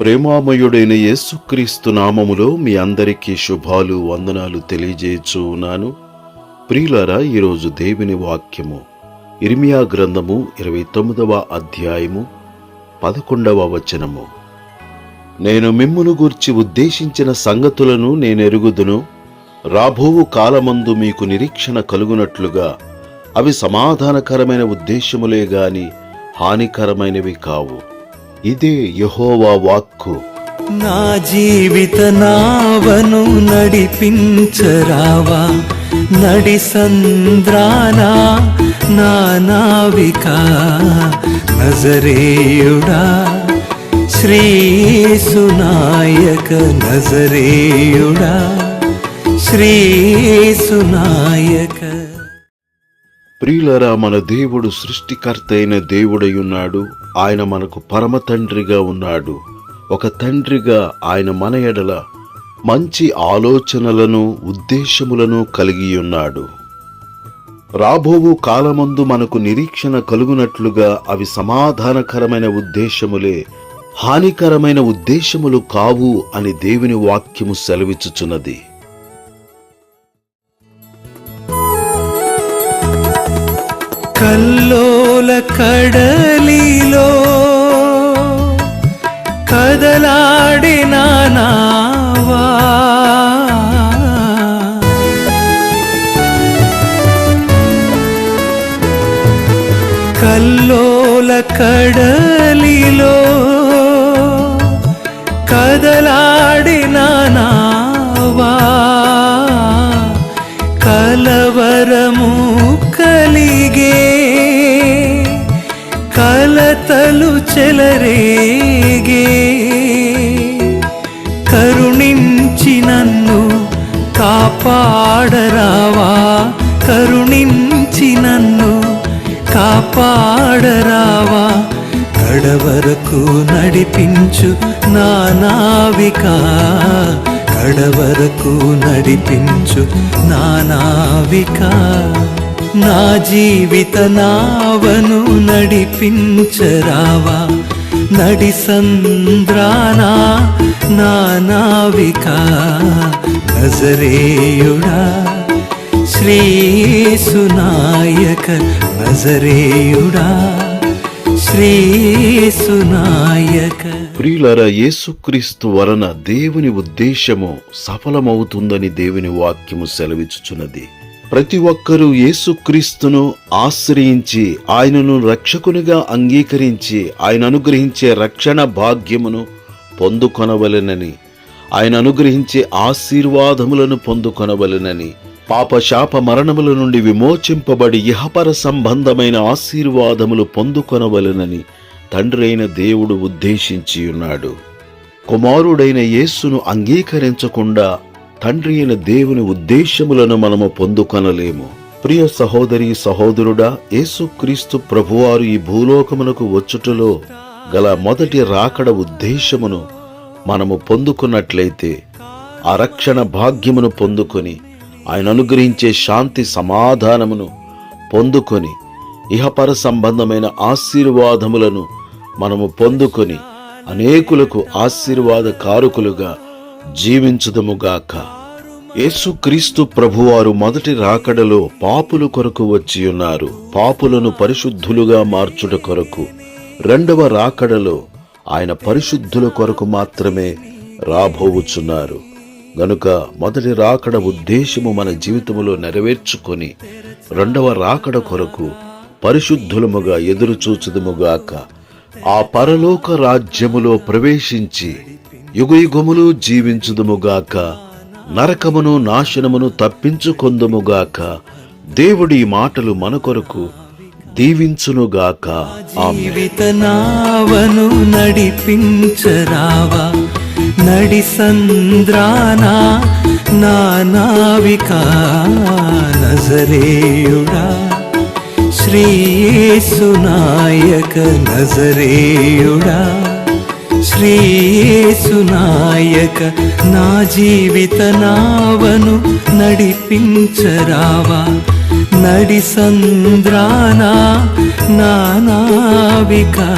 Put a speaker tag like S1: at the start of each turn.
S1: ప్రేమామయుడైన యేసుక్రీస్తు నామములో మీ అందరికీ శుభాలు వందనాలు తెలియజేయచ్చు ఉన్నాను ప్రియులారా ఈరోజు దేవుని వాక్యము ఇర్మియా గ్రంథము ఇరవై తొమ్మిదవ అధ్యాయము పదకొండవ వచనము. నేను మిమ్మును గూర్చి ఉద్దేశించిన సంగతులను నేనెరుగుదును. రాబోవు కాలమందు మీకు నిరీక్షణ కలుగునట్లుగా అవి సమాధానకరమైన ఉద్దేశములే గాని హానికరమైనవి కావు. ఇదే యహోవా వాక్కు.
S2: నా జీవిత నావను నడిపించరావా? నడి సంద్రానా? నా నావిక నజరేయుడా? శ్రీసునాయక నజరేయుడా? శ్రీసునాయక
S1: ప్రియులరా మన దేవుడు సృష్టికర్త అయిన దేవుడై ఉన్నాడు ఆయన మనకు పరమ తండ్రిగా ఉన్నాడు. ఒక తండ్రిగా ఆయన మన ఎడల మంచి ఆలోచనలను ఉద్దేశములను కలిగి ఉన్నాడు రాబోవు కాలమందు మనకు నిరీక్షణ కలుగునట్లుగా అవి సమాధానకరమైన ఉద్దేశములే హానికరమైన ఉద్దేశములు కావు అని దేవుని వాక్యము సెలవిచ్చుచున్నది.
S2: కల్లోల కడలిలో కదలాడిన నావా కల్లోల కడలిలో కలిగే కలతలు చెలరేగే. కరుణించి నన్ను కాపాడరావా కరుణించి నన్ను కాపాడరావా. కడవరకు నడిపించు నా నావిక కడవరకు నడిపించు నా నావిక. నా జీవిత నావను నడిపించరావా? నడి సంద్రానా? నా నావిక? నజరేయుడా? శ్రీసునాయక నజరేయుడా? శ్రీసునాయక
S1: ప్రియులర యేసుక్రీస్తు వలన దేవుని ఉద్దేశము సఫలమవుతుందని దేవుని వాక్యము సెలవిచ్చుచున్నది. ప్రతి ఒక్కరూ యేసుక్రీస్తును ఆశ్రయించి ఆయనను రక్షకునిగా అంగీకరించి ఆయన అనుగ్రహించే రక్షణ భాగ్యమును పొందుకొనవలెనని ఆయన అనుగ్రహించే ఆశీర్వాదములను పొందుకొనవలెనని పాప శాప మరణముల నుండి విమోచింపబడి ఇహపర సంబంధమైన ఆశీర్వాదములు పొందుకొనవలెనని తండ్రి అయిన దేవుడు ఉద్దేశించి ఉన్నాడు కుమారుడైన యేసును అంగీకరించకుండా తండ్రి అయిన దేవుని ఉద్దేశములను మనము పొందుకొనలేము. ప్రియ సహోదరి సహోదరుడా యేసుక్రీస్తు ప్రభువారు ఈ భూలోకమునకు వచ్చుటలో గల మొదటి రాకడ ఉద్దేశమును మనము పొందుకున్నట్లయితే ఆ రక్షణ భాగ్యమును పొందుకొని ఆయన అనుగ్రహించే శాంతి సమాధానమును పొందుకొని ఇహపర సంబంధమైన ఆశీర్వాదములను మనము పొందుకొని అనేకులకు ఆశీర్వాద కారుకులుగా జీవించుదముగాక. యేసుక్రీస్తు ప్రభువారు మొదటి రాకడలో పాపుల కొరకు వచ్చి ఉన్నారు. పాపులను పరిశుద్ధులుగా మార్చుట కొరకు. రెండవ రాకడలో ఆయన పరిశుద్ధుల కొరకు మాత్రమే రాబోవుచున్నారు. గనుక మొదటి రాకడ ఉద్దేశము మన జీవితములో నెరవేర్చుకొని రెండవ రాకడ కొరకు పరిశుద్ధులముగా ఎదురుచూచుదముగాక. ఆ పరలోక రాజ్యములో ప్రవేశించి యుగయుగములు జీవించుదుముగాక నరకమును నాశనమును తప్పించుకొందుముగాక దేవుడి మాటలు మన కొరకు దీవించునుగాక. ఆమె
S2: జీవిత నావను నడిపించరావా? నడి సంద్రానా? నానావికా నజరేయుడా? శ్రీసునాయక నజరేయుడా? శ్రీసునాయక నా జీవిత నావను నడిపించరావా? నడి సంద్రానా నానావికా?